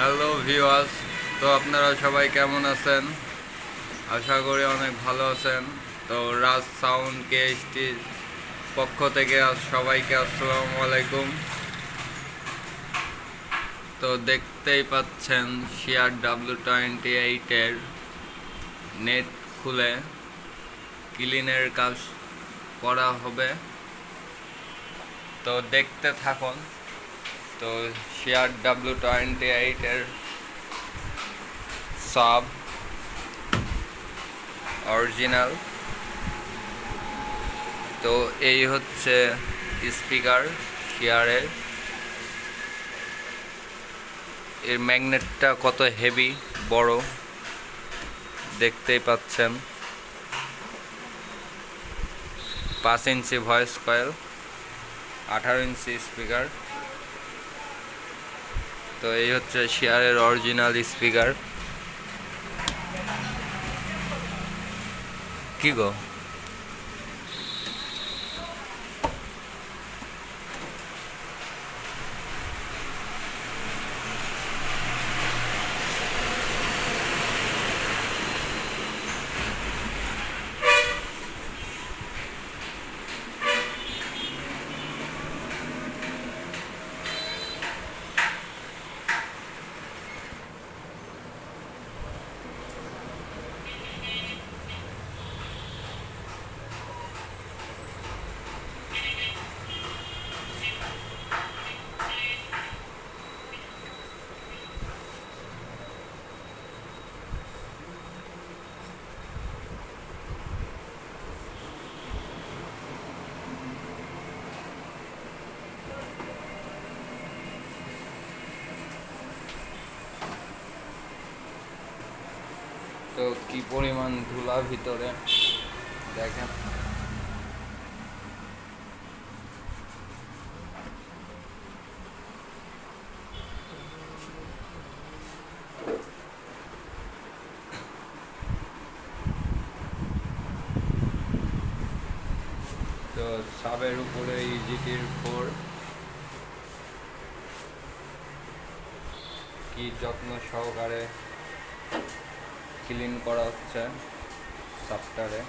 Hello viewers তো আপনারা সবাই কেমন আছেন? আশা করি অনেক ভালো আছেন। তো রাজ সাউন্ড কেএসটির পক্ষ থেকে সবাইকে আসসালামু আলাইকুম। তো দেখতেই পাচ্ছেন, শিয়ার ডাব্লিউ টোয়েন্টি এইটের নেট খুলে ক্লিনের কাজ করা হবে। তো দেখতে থাকুন। তো শেয়ার ডাব্লিউ টোয়েন্টি এইটের সাব অরিজিনাল। তো এই হচ্ছে স্পিকার শেয়ারের। এর ম্যাগনেটটা কত হেভি, বড়, দেখতেই পাচ্ছেন। পাঁচ ইঞ্চি ভয়েস কয়েল, আঠারো ইঞ্চি স্পিকার। তো এই হচ্ছে শেয়ারের অরিজিনাল স্পিকার কি গো? তো কি পরিমাণ ধুলা ভিতরে? দেখেন। তো সাবের উপরে ইজিটির ফোর কি যত্ন সহকারে ক্লিন করা হচ্ছে সাপটারে।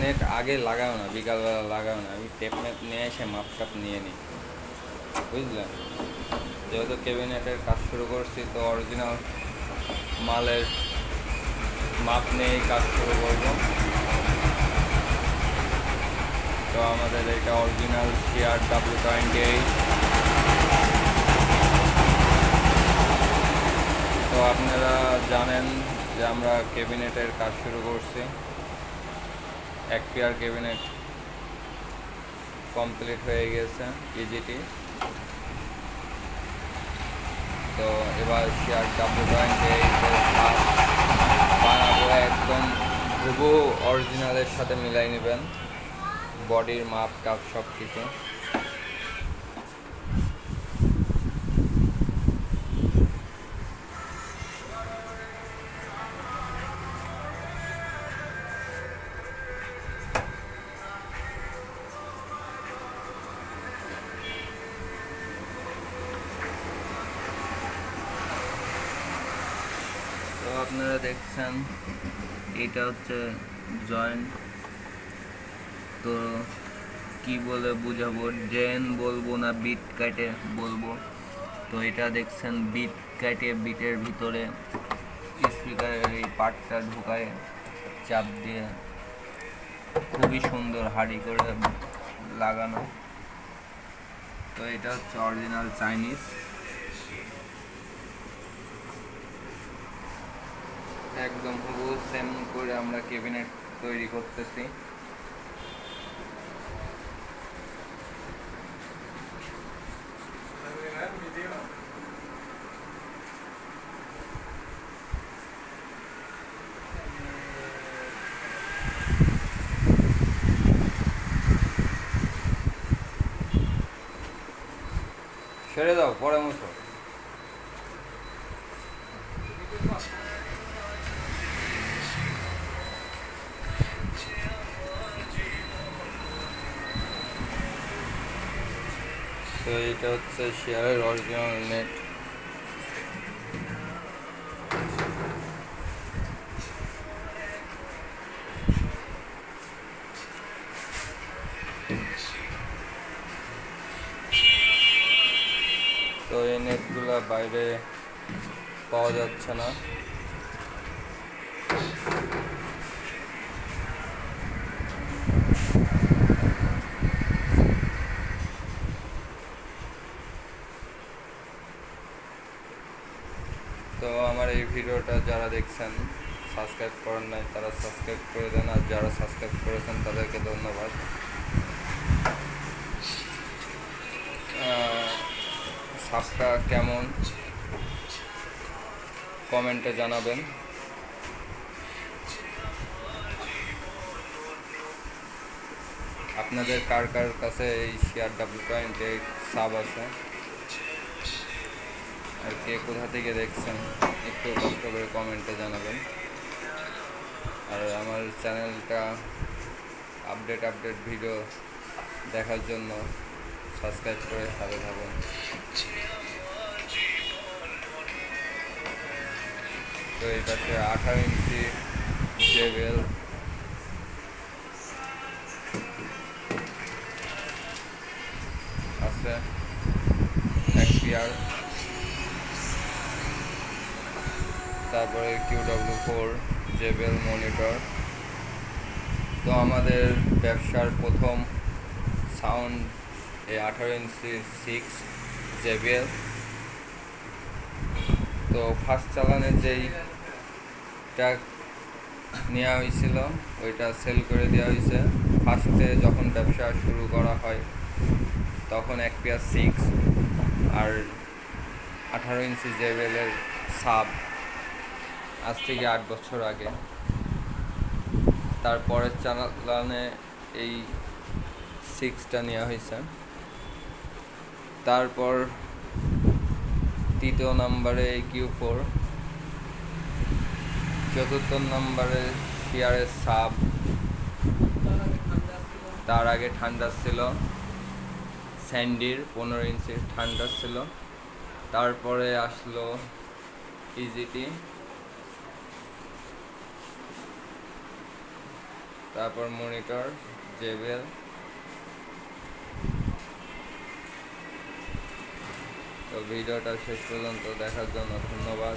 নেট আগে লাগাও না, বিকালবেলা লাগাও না, আমি টেপ মেপ নিয়ে এসে মাপ টাপ নিয়ে নিই। বুঝলেন যেহেতু কেবিনেটের কাজ শুরু করছি, তো অরিজিনাল মালের মাপ নিয়েই কাজ শুরু করব তো আমাদের এটা অরিজিনাল সিআর ডাব্লিউ টোয়েন্টি তো আপনারা জানেন যে আমরা ক্যাবিনেটের কাজ শুরু করছি। এক পেয়ার কেবিনেট কমপ্লিট হয়ে গেছে ইজিটি তো এবার শেয়ার ডাব্লিউ টোয়েন্টি এইটের একদম হুবু অরিজিনালের সাথে মিলাই নেবেন। বডির মাপ টাপ সব কিছু তো আপনারা দেখছেন, এটা হচ্ছে জয়েন্ট তো কি বলে বুঝাবো? ড্রেন বলব না বিট কাটে বলব? তো এটা দেখছেন বিট কাটে বিটের ভিতরে স্পিকারের এই পার্টটা ঢুকায়, চাপ দিয়ে। খুবই সুন্দর হাড়ি করে লাগানো। তো এটা হচ্ছে অরিজিনাল চাইনিজ একদম হুবহু সেম করে আমরা ক্যাবিনেট তৈরি করতেছি। তো এটা হচ্ছে শেয়ারের অরিজিনাল নেট তো এই নেটগুলো বাইরে পাওয়া যাচ্ছে না তো আমার এই ভিডিওটা যারা দেখছেন সাবস্ক্রাইব করেন নাই, তারা সাবস্ক্রাইব করে দেন। আর যারা সাবস্ক্রাইব করেছেন, তাদেরকে ধন্যবাদ। সাপটা কেমন? কমেন্টে জানাবেন। আপনাদের কার কার কাছে এই শেয়ার ডাব্লিউ পয়েন্টে সাব আছে? আর কে কোথা থেকে দেখছেন, একটু কষ্ট করে কমেন্টে জানাবেন। আর আমার চ্যানেলটা আপডেট আপডেট ভিডিও দেখার জন্য সাবস্ক্রাইব করে সাথে থাকুন। তো এটাতে আঠারো ইঞ্চি জেবেল তারপরে Q W four JBL monitor. তো আমাদের ব্যবসার প্রথম সাউন্ড এই আঠারো ইঞ্চি সিক্স জেবিএল তো ফার্স্ট চালানের যেইটা নেওয়া হয়েছিল, ওইটা সেল করে দেওয়া হয়েছে। ফার্স্টে যখন ব্যবসা শুরু করা হয়, তখন এক পেয়ার সিক্স আর আঠারো ইঞ্চি জেবেলের সাব আজ থেকে আট বছর আগে। তারপরের চালানে এই সিক্সটা নেওয়া হয়েছে। তারপর তৃতীয় নম্বরে কিউ ফোর চতুর্থ নম্বরে সিআরের সাব তার আগে ঠান্ডা ছিল। স্যান্ডির পনেরো ইঞ্চি ঠান্ডা ছিল। তারপরে আসলো ইজিটি তারপর মনিটর জেবেল। তো ভিডিওটা শেষ পর্যন্ত দেখার জন্য ধন্যবাদ।